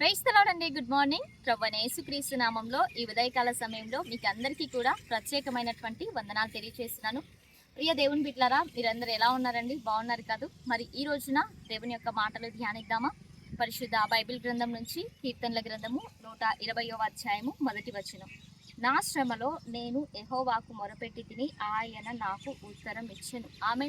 క్రైస్తలాడండి good morning. ప్రభు యేసుక్రీస్తు నామంలో ఈ ఉదయకాల సమయంలో మీకు అందరికీ కూడా ప్రత్యేకమైనటువంటి వందనాలు తెలియజేస్తున్నాను ప్రియ దేవుని బిడ్లారా మీరందరూ ఎలా ఉన్నారండి? బాగున్నారు కాదు? మరి ఈ రోజున దేవుని యొక్క మాటలు ధ్యానిద్దామా? పరిశుద్ధ బైబిల్ గ్రంథం నుంచి కీర్తనల గ్రంథము నూట ఇరవయో అధ్యాయము మొదటి వచనం. నా శ్రమలో నేను ఎహోవాకు మొరపెట్టి తిని ఆయన నాకు ఉత్తరం ఇచ్చాను ఆమె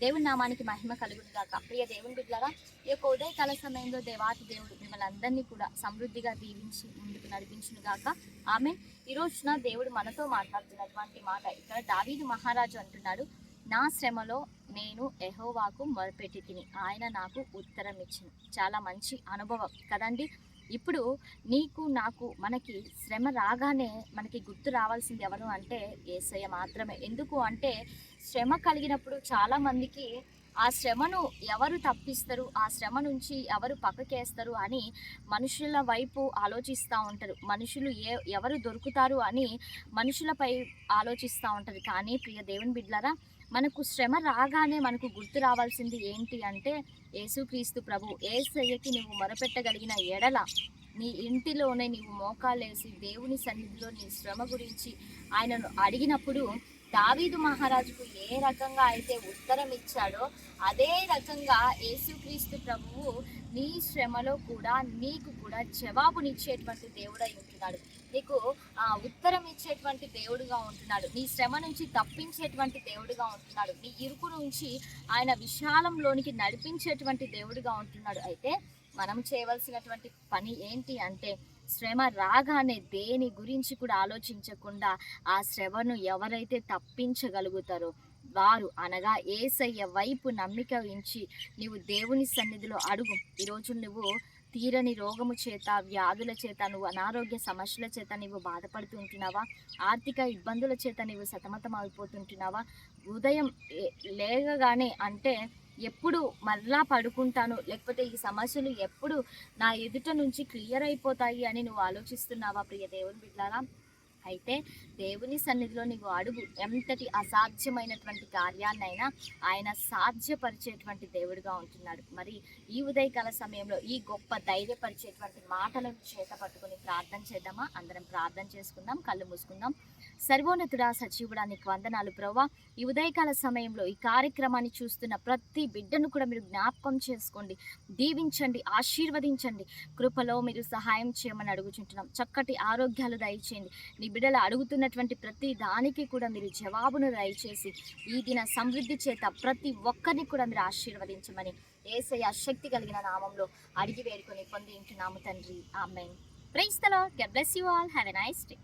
దేవుని నామానికి మహిమ కలుగును గాక ప్రియ దేవుని బిడ్డగా ఈ యొక్క ఉదయకాల సమయంలో దేవాతి దేవుడు మిమ్మల్ని అందరినీ కూడా సమృద్ధిగా దీవించి ముందుకు నడిపించును గాక ఆమె ఈ రోజున దేవుడు మనతో మాట్లాడుతున్నటువంటి మాట ఇక్కడ దావీదు మహారాజు అంటున్నాడు నా శ్రమలో నేను ఎహోవాకు మొరపెట్టి తిని ఆయన నాకు ఉత్తరం ఇచ్చింది చాలా మంచి అనుభవం కదండి. ఇప్పుడు నీకు నాకు మనకి శ్రమ రాగానే మనకి గుర్తు రావాల్సింది ఎవరు అంటే ఏసయ్య మాత్రమే. ఎందుకు అంటే శ్రమ కలిగినప్పుడు చాలా మందికి ఆ శ్రమను ఎవరు తప్పిస్తారు ఆ శ్రమ నుంచి ఎవరు పక్కకేస్తారు అని మనుషుల వైపు ఆలోచిస్తూ ఉంటారు. మనుషులు ఏ ఎవరు దొరుకుతారు అని మనుషులపై ఆలోచిస్తూ ఉంటారు. కానీ ప్రియ దేవుని బిడ్లరా మనకు శ్రమ రాగానే మనకు గుర్తు రావాల్సింది ఏంటి అంటే యేసుక్రీస్తు ప్రభు ఏసయ్యకి నువ్వు మొరపెట్టగలిగిన ఎడల నీ ఇంటిలోనే నీవు మోకాలేసి దేవుని సన్నిధిలో నీ శ్రమ గురించి ఆయనను అడిగినప్పుడు దావీదు మహారాజుకు ఏ రకంగా అయితే ఉత్తరం ఇచ్చాడో అదే రకంగా యేసుక్రీస్తు ప్రభువు నీ శ్రమలో కూడా నీకు కూడా జవాబునిచ్చేటువంటి దేవుడై ఉంటున్నాడు. నీకు ఆ ఉత్తరం ఇచ్చేటువంటి దేవుడుగా ఉంటున్నాడు. నీ శ్రమ నుంచి తప్పించేటువంటి దేవుడుగా ఉంటున్నాడు. నీ ఇరుకు నుంచి ఆయన విశాలంలోనికి నడిపించేటువంటి దేవుడుగా ఉంటున్నాడు. అయితే మనం చేయవలసినటువంటి పని ఏంటి అంటే శ్రమ రాగానే దేని గురించి కూడా ఆలోచించకుండా ఆ శ్రమను ఎవరైతే తప్పించగలుగుతారో వారు అనగా ఏసయ్య వైపు నమ్మిక ఉంచి నీవు దేవుని సన్నిధిలో అడుగు. ఈరోజు నువ్వు తీరని రోగము చేత వ్యాధుల చేత నువ్వు అనారోగ్య సమస్యల చేత నువ్వు బాధపడుతూ ఉంటున్నావా? ఆర్థిక ఇబ్బందుల చేత నువ్వు సతమతం అయిపోతుంటున్నావా ఉదయం లేకగానే అంటే ఎప్పుడు మరలా పడుకుంటాను? లేకపోతే ఈ సమస్యలు ఎప్పుడు నా ఎదుట నుంచి క్లియర్ అయిపోతాయి అని నువ్వు ఆలోచిస్తున్నావా ప్రియ దేవుని బిడ్డారా? అయితే దేవుని సన్నిధిలో నీవు అడుగు ఎంతటి అసాధ్యమైనటువంటి కార్యాన్నైనా ఆయన సాధ్యపరిచేటువంటి దేవుడిగా ఉంటున్నాడు. మరి ఈ ఉదయకాల సమయంలో ఈ గొప్ప ధైర్యపరిచేటువంటి మాటలను చేత పట్టుకొని ప్రార్థన చేద్దామా? అందరం ప్రార్థన చేసుకుందాం కళ్ళు మూసుకుందాం. సర్వోన్నతుడా సజీవుడా నీకు వందనాలు ప్రభా ఈ ఉదయకాల సమయంలో ఈ కార్యక్రమాన్ని చూస్తున్న ప్రతి బిడ్డను కూడా మీరు జ్ఞాపకం చేసుకోండి. దీవించండి ఆశీర్వదించండి. కృపలో మీరు సహాయం చేయమని అడుగుచుంటున్నాం. చక్కటి ఆరోగ్యాలు దయచేయండి. నీ బిడ్డలు అడుగుతున్నటువంటి ప్రతి దానికి కూడా మీరు జవాబును దయచేసి ఈ దిన సమృద్ధి చేత ప్రతి ఒక్కరిని కూడా మీరు ఆశీర్వదించమని ఏసయ్య శక్తి కలిగిన నామంలో అడిగి వేడుకొని పొంది తండ్రి. Amen. Praise the lord. Bless you all. Have a nice day.